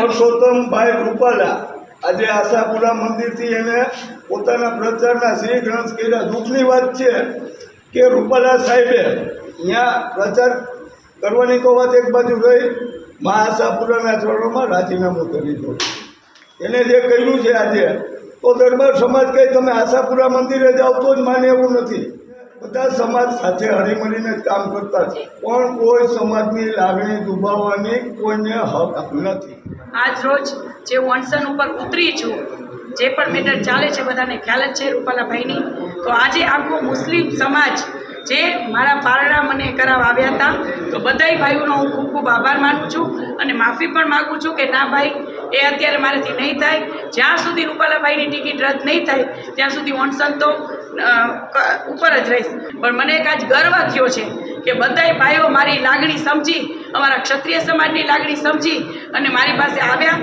પરસોત્તમભાઈ રૂપાલા આજે આશાપુરા મંદિરથી એને પોતાના પ્રચારના શ્રી ગ્રંથ કર્યા. દુઃખની વાત છે કે રૂપાલા સાહેબે ત્યાં પ્રચાર કરવાની તો વાત એક બાજુ રહી, મા આશાપુરાના ચરણોમાં રાજીનામું કરી દો એને જે કર્યું છે આજે, તો દરબાર સમાજ કહે તમે આશાપુરા મંદિરે જાઓ તો જ માને એવું નથી. બધા સમાજ સાથે હળીમળીને જ કામ કરતા છે પણ કોઈ સમાજની લાગણી દુભાવવાની કોઈને હક નથી. આજ રોજ જે અનશન ઉપર ઉતરી છું, જે પણ મેટર ચાલે છે બધાને ખ્યાલ જ છે રૂપાલાભાઈની, તો આજે આખો મુસ્લિમ સમાજ જે મારા પારણા મને કરાવવા આવ્યા હતા, તો બધાય ભાઈઓનો હું ખૂબ ખૂબ આભાર માનું છું અને માફી પણ માગું છું કે ના ભાઈ એ અત્યારે મારાથી નહીં થાય. જ્યાં સુધી રૂપાલાભાઈની ટિકિટ રદ નહીં થાય, ત્યાં સુધી હું તો ઉપર જ રહીશ. પણ મને એક આજ ગર્વ થયો છે કે બધાય ભાઈઓ મારી લાગણી સમજી, અમારા ક્ષત્રિય સમાજની લાગણી સમજી અને મારી પાસે આવ્યા.